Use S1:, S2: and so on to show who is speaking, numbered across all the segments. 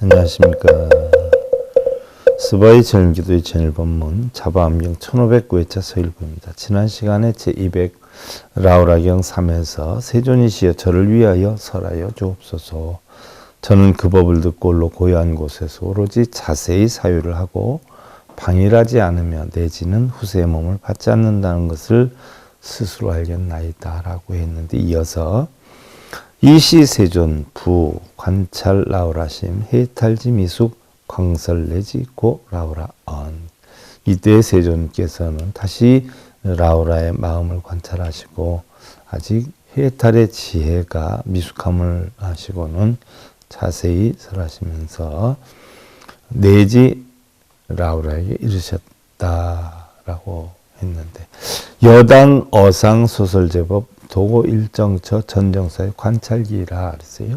S1: 안녕하십니까. 스바이 전기도의 전일 본문 자바암경 1509회차 서일보입니다. 지난 시간에 제200 라우라경 3에서 세존이시여 저를 위하여 설하여 주옵소서. 저는 그 법을 듣고 홀로 고요한 곳에서 오로지 자세히 사유를 하고 방일하지 않으며 내지는 후세의 몸을 받지 않는다는 것을 스스로 알겠나이다 라고 했는데 이어서 이시세존 부 관찰 라우라심 해탈지 미숙 광설 내지 고 라우라 언. 이때 세존께서는 다시 라우라의 마음을 관찰하시고 아직 해탈의 지혜가 미숙함을 하시고는 자세히 설하시면서 내지 라우라에게 이르셨다라고 했는데 여당 어상 소설 제법 도고 일정처 전정사의 관찰기라 그랬어요.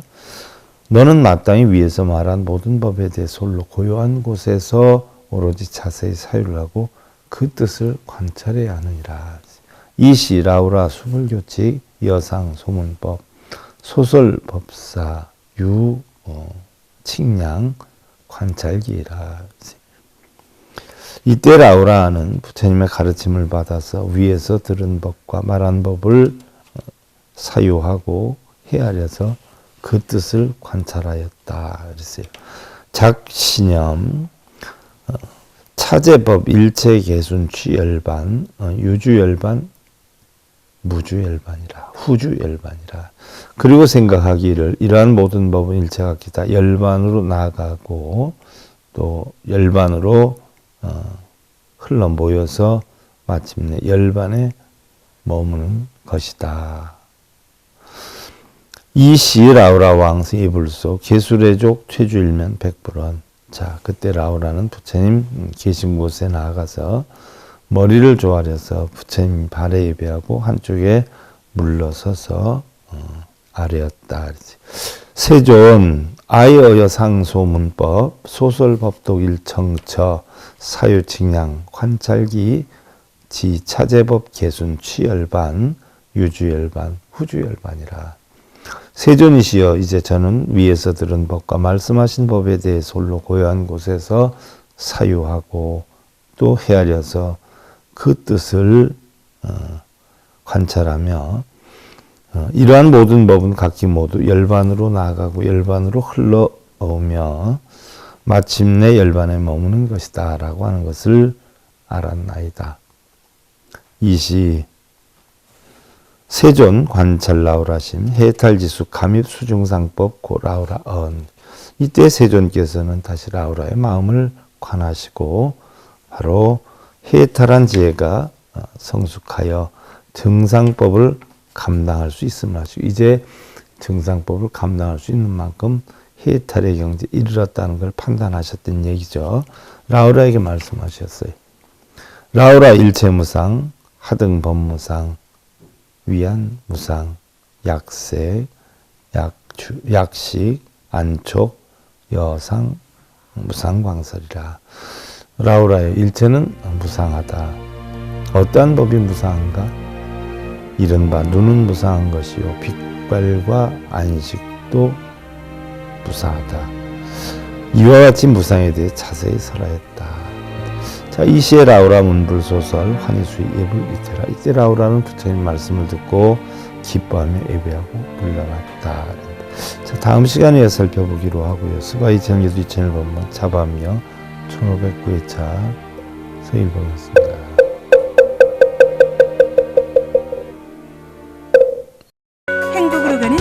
S1: 너는 마땅히 위에서 말한 모든 법에 대해 솔로 고요한 곳에서 오로지 자세히 사유를 하고 그 뜻을 관찰해야 하느니라. 이시 라우라 수불교칙 여상 소문법 소설 법사 유 어, 칙량 관찰기라. 이때 라우라는 부처님의 가르침을 받아서 위에서 들은 법과 말한 법을 사유하고 헤아려서 그 뜻을 관찰하였다. 그랬어요. 작신념 어, 차제법 일체계순 취열반 어, 유주열반 무주열반이라 후주열반이라. 그리고 생각하기를 이러한 모든 법은 일체가 기다. 열반으로 나아가고 또 열반으로 어, 흘러 모여서 마침내 열반에 머무는 것이다. 이시 라우라 왕스 이불소 개술의족 퇴주일면 백불원 자 그때 라우라는 부처님 계신 곳에 나아가서 머리를 조아려서 부처님 발에 예배하고 한쪽에 물러서서 어, 아뢰었다. 세존 아이어여 상소문법 소설법독 일청처 사유칙량 관찰기 지차제법 개순 취열반 유주열반 후주열반이라. 세존이시여 이제 저는 위에서 들은 법과 말씀하신 법에 대해 솔로 고요한 곳에서 사유하고 또 헤아려서 그 뜻을 어, 관찰하며 어, 이러한 모든 법은 각기 모두 열반으로 나아가고 열반으로 흘러오며 마침내 열반에 머무는 것이다 라고 하는 것을 알았나이다. 이시 세존 관찰 라우라심 해탈지수 감입 수중상법 고 라우라 언 이때 세존께서는 다시 라우라의 마음을 관하시고 바로 해탈한 지혜가 어, 성숙하여 정상법을 감당할 수 있음을 하시고 이제 정상법을 감당할 수 있는 만큼 해탈의 경지에 이르렀다는 걸 판단하셨던 얘기죠. 라우라에게 말씀하셨어요. 라우라 일체무상 하등 법무상 위안, 무상, 약색, 약주, 약식, 안촉, 여상, 무상광설이라. 라우라의 일체는 무상하다. 어떠한 법이 무상한가? 이른바 눈은 무상한 것이요. 빛깔과 안식도 무상하다. 이와 같이 무상에 대해 자세히 설하였다. 자, 이시의 라우라 문불 소설 환희수의 예불 이테라. 이때 라우라는 부처님 말씀을 듣고 기뻐하며 예배하고 물러났다. 자, 다음 시간에 살펴보기로 하고요. 스바이 정리도 2001번만 잡아며 1509회차 서일봉이었습니다.